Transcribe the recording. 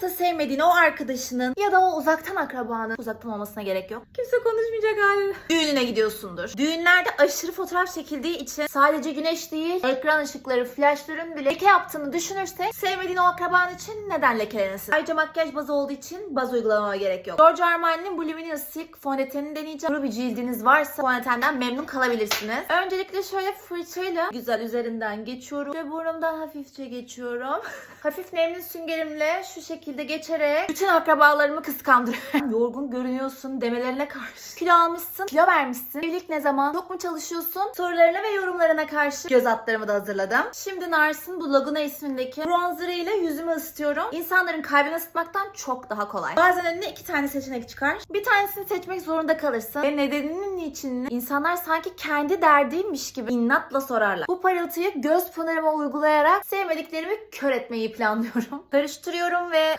da sevmediğin o arkadaşının ya da o uzaktan akrabanın uzaktan olmasına gerek yok. Kimse konuşmayacak haliyle. Düğününe gidiyorsundur. Düğünlerde aşırı fotoğraf çekildiği için sadece güneş değil, ekran ışıkları, flaşların bile leke yaptığını düşünürsek sevmediğin o akraban için neden lekelenesin? Ayrıca makyaj bazı olduğu için baz uygulamama gerek yok. Giorgio Armani'nin bu Luminous Silk fondötenini deneyeceğim. Kuru cildiniz varsa fondötenden memnun kalabilirsiniz. Öncelikle şöyle fırçayla güzel üzerinden geçiyorum ve burnumdan hafifçe geçiyorum. Hafif nemli süngerimle şu şekilde geçerek bütün akrabalarımı kıskandırıyorum. Yorgun görünüyorsun demelerine karşı. Kilo almışsın, kilo vermişsin. Evlilik ne zaman? Çok mu çalışıyorsun? Sorularına ve yorumlarına karşı göz altlarımı da hazırladım. Şimdi Nars'ın bu Laguna ismindeki bronzer ile yüzümü ısıtıyorum. İnsanların kalbini ısıtmaktan çok daha kolay. Bazen önüne iki tane seçenek çıkar. Bir tanesini seçmek zorunda kalırsın. Ve nedeninin için insanlar sanki kendi derdiymiş gibi inatla sorarlar. Bu parıltıyı göz pınarıma uygulayarak sevmediklerimi kör etmeyi planlıyorum. Karıştırıyorum ve